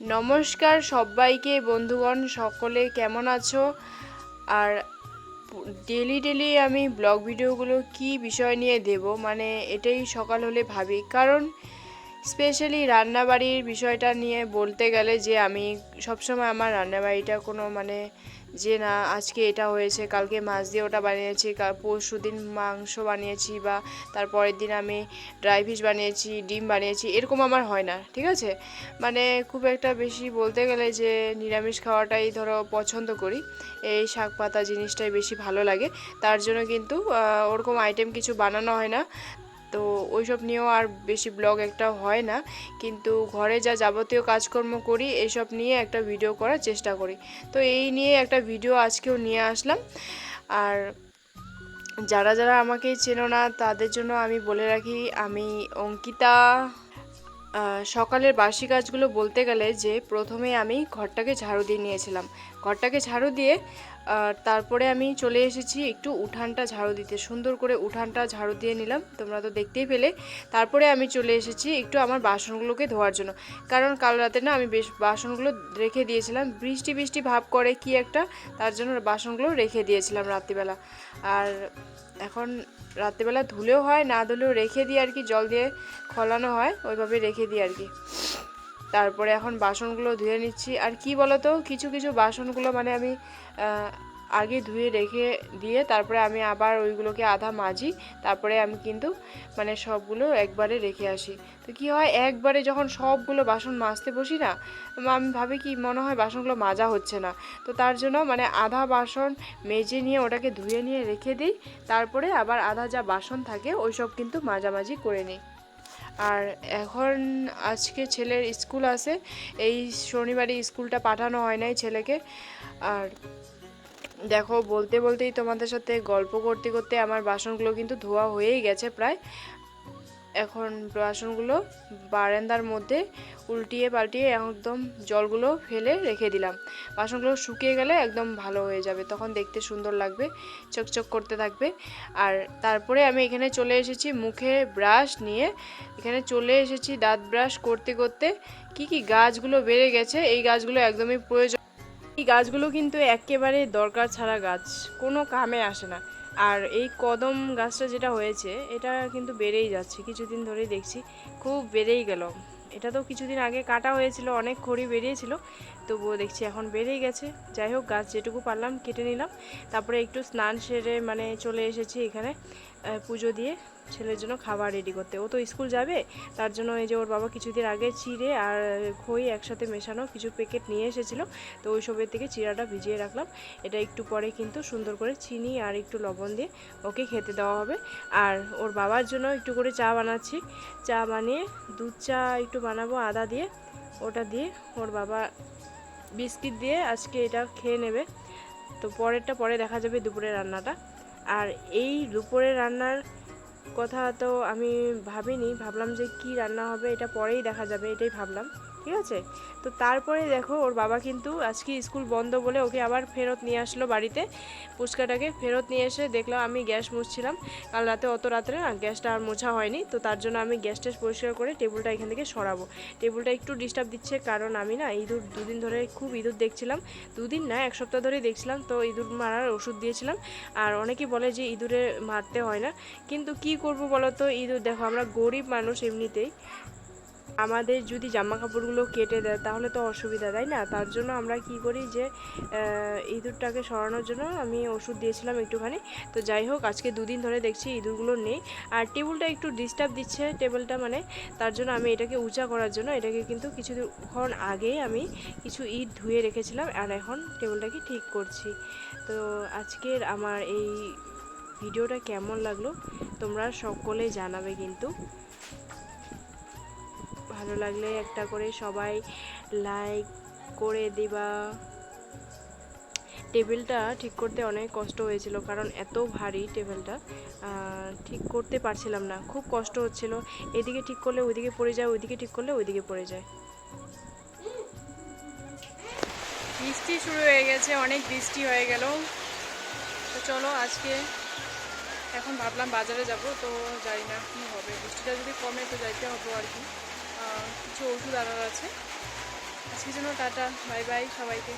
নমস্কার সবাইকে, বন্ধুগণ, সকলে কেমন আছো? আর ডেলি ডেলি আমি ব্লগ ভিডিওগুলো কি বিষয় নিয়ে দেব? মানে এটাই সকাল হলে ভাবি। কারণ স্পেশালি রান্নাবাড়ির বিষয়টা নিয়ে বলতে গেলে যে আমি সবসময় আমার রান্নাবাড়িটা কোনো মানে যে না, আজকে এটা হয়েছে, কালকে মাছ দিয়ে ওটা বানিয়েছি পরশু দিন মাংস বানিয়েছি বা তারপরের দিন আমি ড্রাই ফিশ বানিয়েছি, ডিম বানিয়েছি, এরকম আমার হয় না, ঠিক আছে? মানে খুব একটা বেশি বলতে গেলে যে নিরামিষ খাওয়াটাই ধরো পছন্দ করি। এই শাক পাতা জিনিসটাই বেশি ভালো লাগে। তার জন্য কিন্তু ওরকম আইটেম কিছু বানানো হয় না। তো ওইসব নিয়েও আর বেশি ব্লগ একটা হয় না। কিন্তু ঘরে যা যাবতীয় কাজকর্ম করি, এসব নিয়ে একটা ভিডিও করার চেষ্টা করি। তো এই নিয়ে একটা ভিডিও আজকেও নিয়ে আসলাম। আর যারা যারা আমাকে চেনো না, তাদের জন্য আমি বলে রাখি, আমি অঙ্কিতা। সকালের বাসি কাজগুলো বলতে গেলে যে, প্রথমে আমি ঘরটাকে ঝাড়ু দিয়ে নিয়েছিলাম। ঘরটাকে ঝাড়ু দিয়ে তারপরে আমি চলে এসেছি একটু উঠানটা ঝাড়ু দিতে। সুন্দর করে উঠানটা ঝাড়ু দিয়ে নিলাম, তোমরা তো দেখতেই পেলে। তারপরে আমি চলে এসেছি একটু আমার বাসনগুলোকে ধোয়ার জন্য। কারণ কাল রাতে না আমি বেশ বাসনগুলো রেখে দিয়েছিলাম, বৃষ্টি বৃষ্টি ভাব করে কি একটা, তার জন্য বাসনগুলো রেখে দিয়েছিলাম রাত্রিবেলা। আর এখন রাত্রিবেলা ধুলেও হয়, না ধুলেও রেখে দিই আর কি জল দিয়ে খোলানো হয়, ওইভাবে রেখে দিই আর কি। তারপরে এখন বাসনগুলো ধুয়ে নিচ্ছি। আর কি বলতো, কিছু কিছু বাসনগুলো মানে আমি আগে ধুয়ে রেখে দিয়ে তারপরে আমি আবার ওইগুলোকে আধা মাজি, তারপরে আমি কিন্তু মানে সবগুলো একবারে রেখে আসি। তো কি হয়, একবারে যখন সবগুলো বাসন মাজতে বসি না আমি ভাবি কি মনে হয় বাসনগুলো মাজা হচ্ছে না। তো তার জন্য মানে আধা বাসন মেজে নিয়ে ওটাকে ধুয়ে নিয়ে রেখে দিই, তারপরে আবার আধা যা বাসন থাকে ওই সব কিন্তু মাজামাজি করে নিই। আর এখন আজকে ছেলের স্কুল আছে। এই শনিবারে স্কুলটা পাঠানো হয় নাই ছেলেকে। আর দেখো, বলতে বলতেই তোমাদের সাথে গল্প করতে করতে আমার বাসনগুলো কিন্তু ধোয়া হয়েই গেছে প্রায়। এখন বাসনগুলো বারান্দার মধ্যে উল্টিয়ে পাল্টিয়ে একদম জলগুলো ফেলে রেখে দিলাম। বাসনগুলো শুকিয়ে গেলে একদম ভালো হয়ে যাবে, তখন দেখতে সুন্দর লাগবে, চকচক করতে থাকবে। আর তারপরে আমি এখানে চলে এসেছি মুখে ব্রাশ নিয়ে। এখানে চলে এসেছি দাঁত ব্রাশ করতে করতে। কি কি গাছগুলো বেড়ে গেছে, এই গাছগুলো একদমই প্রয়োজন। এই গাছগুলো কিন্তু একেবারে দরকার ছাড়া গাছ, কোনো কামে আসে না। আর এই কদম গাছটা যেটা হয়েছে, এটা কিন্তু বেড়েই যাচ্ছে। কিছুদিন ধরেই দেখছি, খুব বেড়েই গেল। এটা তো কিছুদিন আগে কাটা হয়েছিল, অনেক খড়ি বেরিয়েছিল, তবুও দেখছি এখন বেড়েই গেছে। যাই হোক, গাছ যেটুকু পারলাম, কেটে নিলাম। তারপরে একটু স্নান সেরে মানে চলে এসেছি এখানে পুজো দিয়ে। ছেলের জন্য খাবার রেডি করতে। ও তো স্কুল যাবে, তার জন্য এই যে ওর বাবা কিছুদিন আগে চিড়ে আর খই একসাথে মেশানো কিছু প্যাকেট নিয়ে এসেছিল, তো ওই সবের থেকে চিড়াটা ভিজিয়ে রাখলাম। এটা একটু পরে কিন্তু সুন্দর করে চিনি আর একটু লবণ দিয়ে ওকে খেতে দেওয়া হবে। আর ওর বাবার জন্য একটু করে চা বানাচ্ছি। চা বানিয়ে দুধ চা একটু বানাবো, আদা দিয়ে। ওটা দিয়ে ওর বাবা বিস্কিট দিয়ে আজকে এটা খেয়ে নেবে। তো পরেরটা পরে দেখা যাবে দুপুরের রান্নাটা। আর এই দুপুরের রান্নার কথা তো আমি ভাবিনি, ভাবলাম যে কি রান্না হবে, এটা পরেই দেখা যাবে, এটাই ভাবলাম। ঠিক আছে? তো তারপরে দেখো, ওর বাবা কিন্তু আজকে স্কুল বন্ধ বলে ওকে আবার ফেরত নিয়ে আসলো বাড়িতে। পুচকাটাকে ফেরত নিয়ে এসে দেখলাম আমি গ্যাস মুছছিলাম। কাল রাতে, অত রাত্রে না, গ্যাসটা আর মোছা হয়নি। তো তার জন্য আমি গ্যাস টেস পরিষ্কার করে টেবিলটা এখান থেকে সরাবো। টেবিলটা একটু ডিস্টার্ব দিচ্ছে কারণ আমি না ইঁদুর দুদিন ধরে খুব ইঁদুর দেখছিলাম। দুদিন না, এক সপ্তাহ ধরেই দেখছিলাম। তো ইঁদুর মারার ওষুধ দিয়েছিলাম। আর অনেকে বলে যে ইঁদুরে মারতে হয় না। কিন্তু কি করব বলো তো? ইঁদুর দেখো, আমরা গরিব মানুষ এমনিতেই। আমাদের যদি জামা কাপড়গুলো কেটে দেয়, তাহলে তো অসুবিধা, তাই না? তার জন্য আমরা কি করি যে ইঁদুরটাকে সরানোর জন্য আমি ওষুধ দিয়েছিলাম একটুখানি। তো যাই হোক, আজকে দুদিন ধরে দেখছি ইঁদুরগুলো নেই। আর টেবিলটা একটু ডিস্টার্ব দিচ্ছে টেবিলটা মানে তার জন্য আমি এটাকে উঁচা করার জন্য, এটাকে কিন্তু কিছুক্ষণ আগেই আমি কিছু ইট ধুয়ে রেখেছিলাম আর এখন টেবিলটাকে ঠিক করছি। তো আজকের আমার এই ভিডিওটা কেমন লাগল, তোমরা সকলে জানাবে কিন্তু। ভালো লাগলে একটা করে সবাই লাইক করে দিবা। টেবিলটা ঠিক করতে অনেক কষ্ট হয়েছিল, কারণ এত ভারী টেবিলটা ঠিক করতে পারছিলাম না। খুব কষ্ট হচ্ছিল, এদিকে ঠিক করলে ওইদিকে পড়ে যায়, ওইদিকে ঠিক করলে ওইদিকে পড়ে যায়। বৃষ্টি শুরু হয়ে গেছে, অনেক বৃষ্টি হয়ে গেল। তো চলো আজকে এখন ভাবলাম বাজারে যাব, তো যাই না কি হবে। বৃষ্টিটা যদি কমে তো যাইতে হবে আর কি। কিছু ওষুধ আনার আছে। আজকের জন্য টাটা বাই বাই সবাইকে।